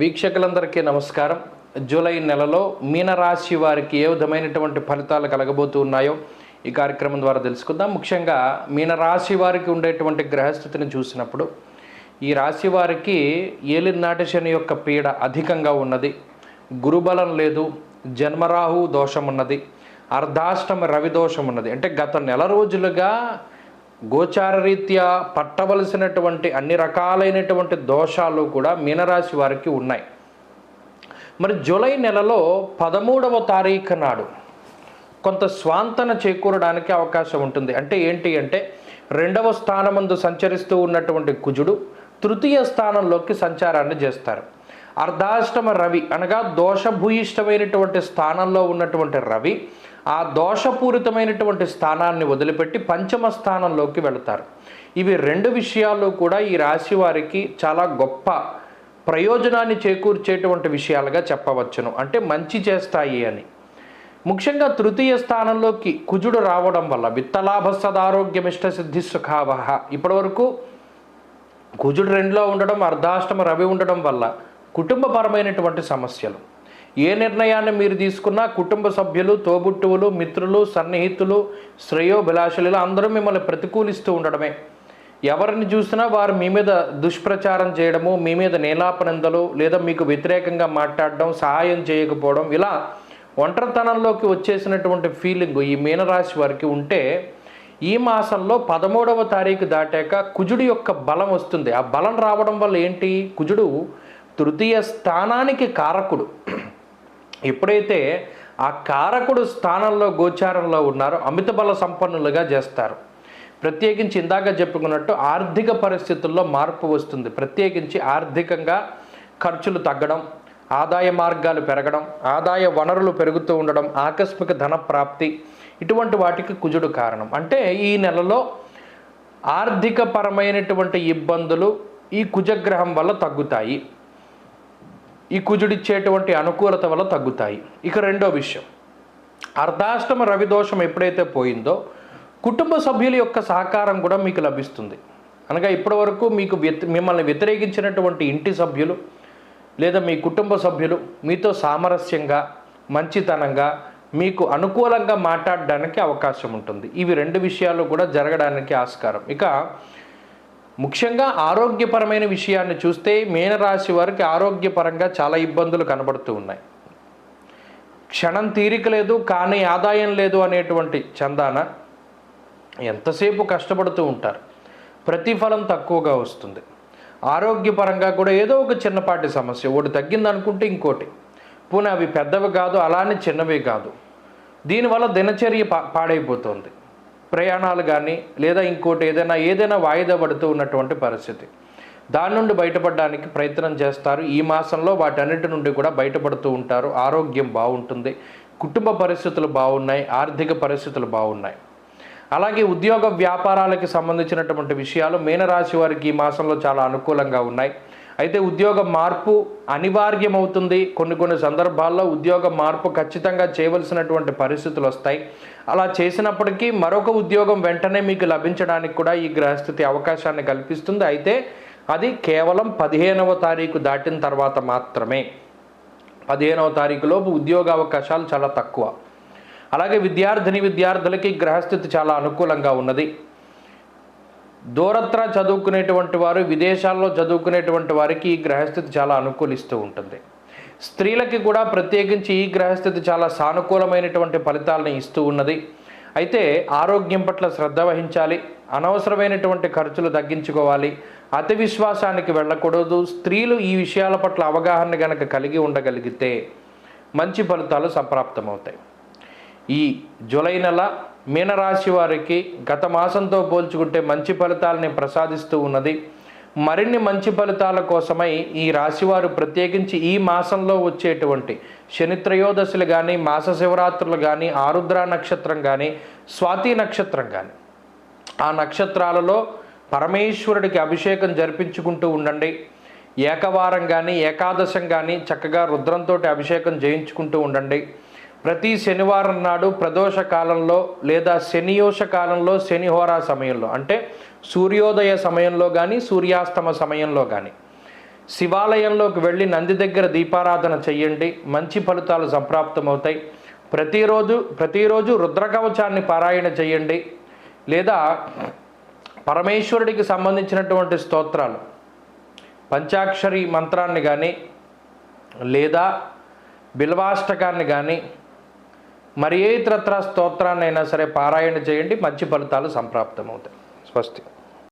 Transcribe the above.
వీక్షకులందరికీ నమస్కారం. జూలై నెలలో మీనరాశి వారికి ఏ విధమైనటువంటి ఫలితాలు కలగబోతూ ఉన్నాయో ఈ కార్యక్రమం ద్వారా తెలుసుకుందాం. ముఖ్యంగా మీనరాశి వారికి ఉండేటువంటి గ్రహస్థితిని చూసినప్పుడు ఈ రాశి వారికి ఏలినాటి శని యొక్క పీడ అధికంగా ఉన్నది. గురుబలం లేదు జన్మరాహు దోషం ఉన్నది అర్ధాష్టమ రవి దోషం ఉన్నది అంటే గత నెల రోజులుగా గోచారరీత్యా పట్టవలసినటువంటి అన్ని రకాలైనటువంటి దోషాలు కూడా మీనరాశి వారికి ఉన్నాయి. మరి జూలై నెలలో పదమూడవ తారీఖు నాడు కొంత స్వాంతన చేకూరడానికి అవకాశం ఉంటుంది. అంటే ఏంటి అంటే రెండవ స్థానమందు సంచరిస్తూ ఉన్నటువంటి కుజుడు తృతీయ స్థానంలోకి సంచారాన్ని చేస్తారు. అర్ధాష్టమ రవి అనగా దోషభూయిష్టమైనటువంటి స్థానంలో ఉన్నటువంటి రవి ఆ దోషపూరితమైనటువంటి స్థానాన్ని వదిలిపెట్టి పంచమ స్థానంలోకి వెళతారు. ఇవి రెండు విషయాలు కూడా ఈ రాశి వారికి చాలా గొప్ప ప్రయోజనాన్ని చేకూర్చేటువంటి విషయాలుగా చెప్పవచ్చును. అంటే మంచి చేస్తాయి అని. ముఖ్యంగా తృతీయ స్థానంలోకి కుజుడు రావడం వల్ల విత్తలాభ సదారోగ్యమిష్ట సిద్ధి సుఖావహ. ఇప్పటివరకు కుజుడు రెండులో ఉండడం అర్ధాష్టమ రవి ఉండడం వల్ల కుటుంబపరమైనటువంటి సమస్యలు. ఏ నిర్ణయాన్ని మీరు తీసుకున్నా కుటుంబ సభ్యులు తోబుట్టువులు మిత్రులు సన్నిహితులు శ్రేయోభిలాషులు ఇలా అందరూ మిమ్మల్ని ప్రతికూలిస్తూ ఉండడమే. ఎవరిని చూసినా వారు మీ మీద దుష్ప్రచారం చేయడము మీ మీద నేలాపనిందలు లేదా మీకు వ్యతిరేకంగా మాట్లాడడం సహాయం చేయకపోవడం ఇలా ఒంటరితనంలోకి వచ్చేసినటువంటి ఫీలింగ్ ఈ మీనరాశి వారికి ఉంటే ఈ మాసంలో పదమూడవ తారీఖు దాటాక కుజుడు యొక్క బలం వస్తుంది. ఆ బలం రావడం వల్ల ఏంటి? కుజుడు తృతీయ స్థానానికి కారకుడు. ఎప్పుడైతే ఆ కారకుడు స్థానంలో గోచారంలో ఉన్నారో అమిత బల సంపన్నులుగా చేస్తారు. ప్రత్యేకించి ఇందాక చెప్పుకున్నట్టు ఆర్థిక పరిస్థితుల్లో మార్పు వస్తుంది. ప్రత్యేకించి ఆర్థికంగా ఖర్చులు తగ్గడం ఆదాయ మార్గాలు పెరగడం ఆదాయ వనరులు పెరుగుతూ ఉండడం ఆకస్మిక ధన ప్రాప్తి ఇటువంటి వాటికి కుజుడు కారణం. అంటే ఈ నెలలో ఆర్థిక పరమైనటువంటి ఇబ్బందులు ఈ కుజగ్రహం వల్ల తగ్గుతాయి. ఈ కుజుడిచ్చేటువంటి అనుకూలత వల్ల తగ్గుతాయి. ఇక రెండో విషయం. అర్ధాష్టమ రవి దోషం ఎప్పుడైతే పోయిందో కుటుంబ సభ్యుల యొక్క సహకారం కూడా మీకు లభిస్తుంది. అనగా ఇప్పటివరకు మీకు వ్యతి మిమ్మల్ని వ్యతిరేకించినటువంటి ఇంటి సభ్యులు లేదా మీ కుటుంబ సభ్యులు మీతో సామరస్యంగా మంచితనంగా మీకు అనుకూలంగా మాట్లాడడానికి అవకాశం ఉంటుంది. ఇవి రెండు విషయాలు కూడా జరగడానికి ఆస్కారం. ఇక ముఖ్యంగా ఆరోగ్యపరమైన విషయాన్ని చూస్తే మీనరాశి వారికి ఆరోగ్యపరంగా చాలా ఇబ్బందులు కనబడుతూ ఉన్నాయి. క్షణం తీరిక లేదు కానీ ఆదాయం లేదు అనేటువంటి చందాన ఎంతసేపు కష్టపడుతూ ఉంటారు. ప్రతిఫలం తక్కువగా వస్తుంది. ఆరోగ్యపరంగా కూడా ఏదో ఒక చిన్నపాటి సమస్య ఒకటి తగ్గింది అనుకుంటే ఇంకోటి. పోనీ అవి పెద్దవి కాదు అలానే చిన్నవి కాదు. దీనివల్ల దినచర్య పా పాడైపోతుంది. ప్రయాణాలు కానీ లేదా ఇంకోటి ఏదైనా ఏదైనా వాయిదా పడుతూ ఉన్నటువంటి పరిస్థితి. దాని నుండి బయటపడడానికి ప్రయత్నం చేస్తారు. ఈ మాసంలో వాటన్నిటి నుండి కూడా బయటపడుతూ ఉంటారు. ఆరోగ్యం బాగుంటుంది. కుటుంబ పరిస్థితులు బాగున్నాయి. ఆర్థిక పరిస్థితులు బాగున్నాయి. అలాగే ఉద్యోగ వ్యాపారాలకి సంబంధించినటువంటి విషయాలు మీనరాశి వారికి ఈ మాసంలో చాలా అనుకూలంగా ఉన్నాయి. అయితే ఉద్యోగ మార్పు అనివార్యమవుతుంది. కొన్ని కొన్ని సందర్భాల్లో ఉద్యోగ మార్పు ఖచ్చితంగా చేయవలసినటువంటి పరిస్థితులు వస్తాయి. అలా చేసినప్పటికీ మరొక ఉద్యోగం వెంటనే మీకు లభించడానికి కూడా ఈ గ్రహస్థితి అవకాశాన్ని కల్పిస్తుంది. అయితే అది కేవలం పదిహేనవ తారీఖు దాటిన తర్వాత మాత్రమే. పదిహేనవ తారీఖులోపు ఉద్యోగ అవకాశాలు చాలా తక్కువ. అలాగే విద్యార్థిని విద్యార్థులకి గ్రహస్థితి చాలా అనుకూలంగా ఉన్నది. దూరత్ర చదువుకునేటువంటి వారు విదేశాల్లో చదువుకునేటువంటి వారికి ఈ గ్రహస్థితి చాలా అనుకూలిస్తూ ఉంటుంది. స్త్రీలకి కూడా ప్రత్యేకించి ఈ గ్రహస్థితి చాలా సానుకూలమైనటువంటి ఫలితాలను ఇస్తూ ఉన్నది. అయితే ఆరోగ్యం పట్ల శ్రద్ధ వహించాలి అనవసరమైనటువంటి ఖర్చులు తగ్గించుకోవాలి అతి విశ్వాసానికి వెళ్ళకూడదు స్త్రీలు ఈ విషయాల పట్ల అవగాహన గనక కలిగి ఉండగలిగితే మంచి ఫలితాలు సంప్రాప్తమవుతాయి. ఈ జూలై నెల మీనరాశి వారికి గత మాసంతో పోల్చుకుంటే మంచి ఫలితాలని ప్రసాదిస్తూ ఉన్నది. మరిన్ని మంచి ఫలితాల కోసమై ఈ రాశివారు ప్రత్యేకించి ఈ మాసంలో వచ్చేటువంటి శనిత్రయోదశులు కానీ మాస శివరాత్రులు కానీ ఆరుద్ర నక్షత్రం కానీ స్వాతి నక్షత్రం కానీ ఆ నక్షత్రాలలో పరమేశ్వరుడికి అభిషేకం జరిపించుకుంటూ ఉండండి. ఏకవారం కానీ ఏకాదశం కానీ చక్కగా రుద్రంతో అభిషేకం చేయించుకుంటూ ఉండండి. ప్రతి శనివారం నాడు ప్రదోష కాలంలో లేదా శనియోష కాలంలో శనిహోరా సమయంలో అంటే సూర్యోదయ సమయంలో కానీ సూర్యాస్తమ సమయంలో కానీ శివాలయంలోకి వెళ్ళి నంది దగ్గర దీపారాధన చెయ్యండి. మంచి ఫలితాలు సంప్రాప్తమవుతాయి. ప్రతిరోజు ప్రతిరోజు రుద్రకవచాన్ని పారాయణ చేయండి లేదా పరమేశ్వరుడికి సంబంధించినటువంటి స్తోత్రాలు పంచాక్షరి మంత్రాన్ని కానీ లేదా బిల్వాష్టకాన్ని కానీ మరి ఏ ఇతరత్ర స్తోత్రాన్ని అయినా సరే పారాయణ చేయండి మంచి ఫలితాలు సంప్రాప్తమవుతాయి. స్వస్తి.